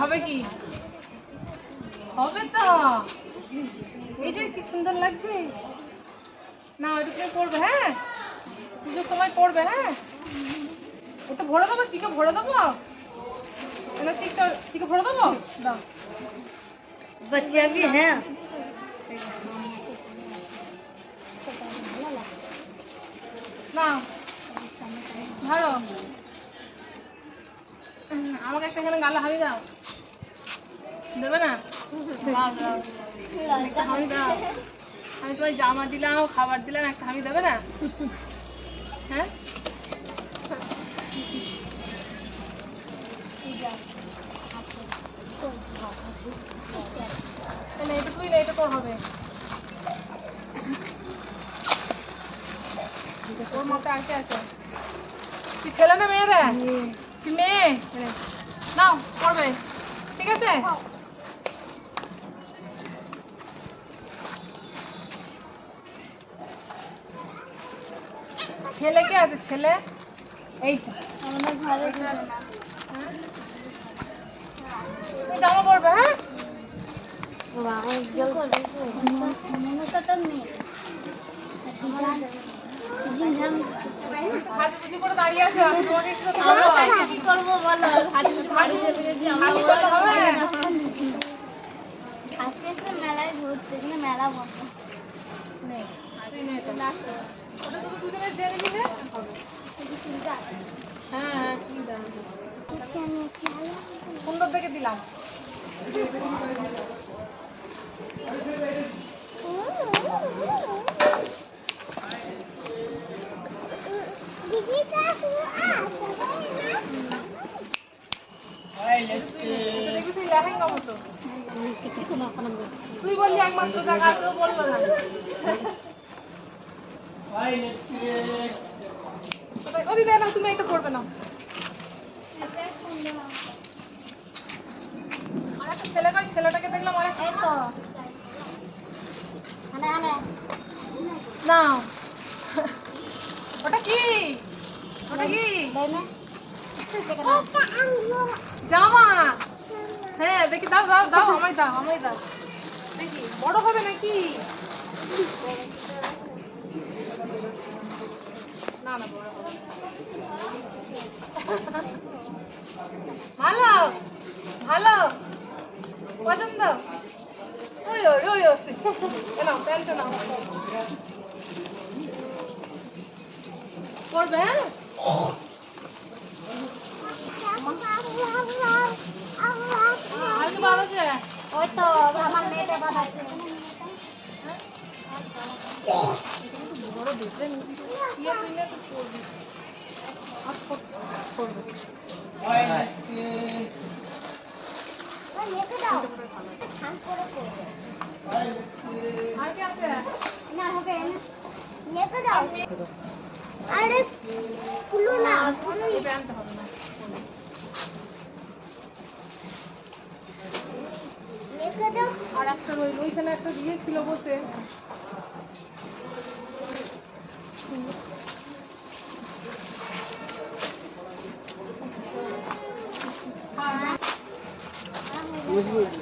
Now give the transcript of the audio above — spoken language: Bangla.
হবে কি? হবে তো। এই যে কি সুন্দর লাগছে। না ওইটুকুনি পড়বে হ্যাঁ? পুজোর সময় পড়বে হ্যাঁ? ও তো ভরে দেবো চিকে ভরে দেবো? হ্যাঁ। না ভালো। আমাকে একটা এখানে গালে হামি দাও। দেবে না? একটা হামি দাও। আমি তোমার জামা দিলাম, খাবার দিলাম, একটা হামি দেবে না? হ্যাঁ? এটা তুই না, এটা তোর হবে। তোর মাপে আর কে আছে? তুই ছেলে না মেয়ে। রে তুই মেয়ে নাও পড়বে। ঠিক আছে? ছেলে কে আছে ছেলে? এইটা। ঘরে জামা পড়বে হ্যাঁ? আজকে এসে মেলায় ঘুরতে কিন্তু মেলা বন্ধ নে, তুই নে এটা। ওটা শুধু দুজনের দিয়ে নিবি নে? হ্যাঁ হ্যাঁ ঠিক আছে সুন্দর দেখে দিলাম এটা দেখবি তুই লেহেঙ্গা মতো তুই বললি একমাত্র টাকা কেউ বলল না। ওদি দে না তুমি এটা পড়বে না আর একটা ছেলে কই ছেলেটাকে দেখলাম আর একটা না ওটা কি? ওটা কি জামা। হ্যাঁ দেখি, দাও দাও দাও, আমায় দাও আমায় দাও। দেখি, বড় হবে নাকি? ভালো ভালো। পছন্দ? ওই ওই ওই নাও প্যান্টটা নাও। হ্যাঁ? আর খুলো না আর একটা ওই ওইখানে একটা দিয়ে ছিল বসে